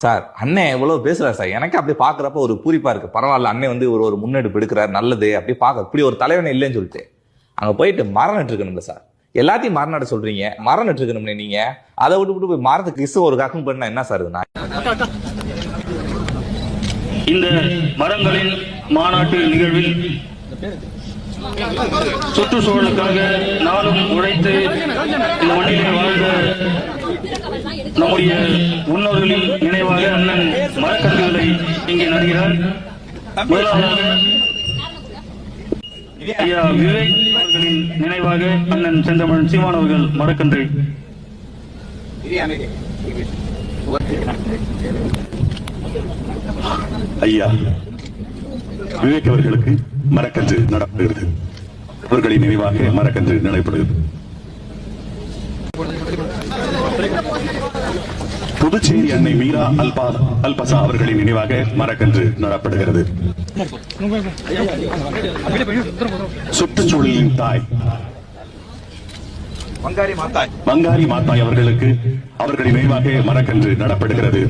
Sir அண்ணன் எவ்வளோ பேசுறாரு சார். எனக்கு அப்படி பாக்குறப்ப ஒரு பூரிப்பா இருக்கு. பரவாயில்ல அண்ணன் வந்து ஒரு ஒரு முன்னெடுப்பு எடுக்கிறார். நல்லது அப்படி பார்க்க இப்படி ஒரு தலைவனே இல்லைன்னு சொல்லிட்டு. அங்க போயிட்டு மரம் நட்டுருக்கணும்ல சார். எல்லாத்தையும் மரம் நட சொல்றீங்க. மரம் நட்டுருக்கணும்னே நீங்க. அதை விட்டு விட்டு போய் மரத்துக்கு இசு ஒரு காக்கும் பண்ணா என்ன சார் நான்? இந்த மரங்களின் மாநாட்டு நிகழ்வில் சுற்றுச்சூழலுக்காக நாளும் உழைத்து இந்த மண்ணிலே வாழ்ந்த நம்முடைய முன்னோர்களின் விவேக் அவர்களின் நினைவாக அண்ணன் செந்தமிழ் சீமான் அவர்கள் மரக்கன்று. ஐயா விவேக் அவர்களுக்கு மரக்கன்று நடப்படுகிறது. அவர்களின் நினைவாக மரக்கன்று நடைபெறுகிறது. புதுச்சேரி அன்னை மீரா அல்பா அல்பசா அவர்களின் நினைவாக மரக்கன்று நடப்படுகிறது. சுற்றுச்சூழலின் தாய். வங்காரி மாத்தாய் அவர்களுக்கு அவர்களின் நினைவாக மரக்கன்று நடப்படுகிறது.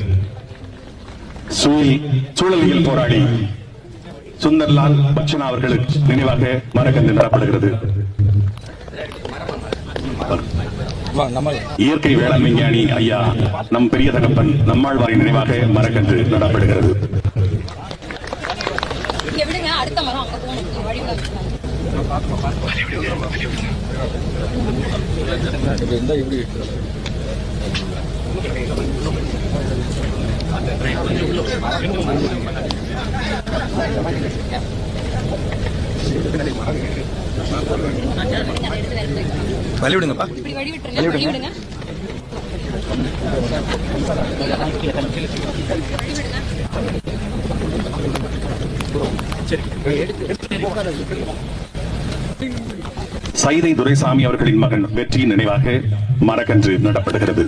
சூழலியல் போராடி சுந்தர்லால் பச்சனா அவர்களுக்கு நினைவாக மரக்கன்று நடப்படுகிறது. இயற்கை வேளாண் விஞ்ஞானி ஐயா நம் பெரிய தகப்பன் நம்மாழ்வாரின் நினைவாக மரக்கன்று நடப்படுகிறது. இங்க விடுங்க அடுத்த மரம் அங்க போகணும் வழி இப்படி வழி விட்டுருங்க வழி விடுங்க சைதை துரைசாமி அவர்களின் மகன் வெற்றியின் நினைவாக மரக்கன்று நடப்படுகிறது.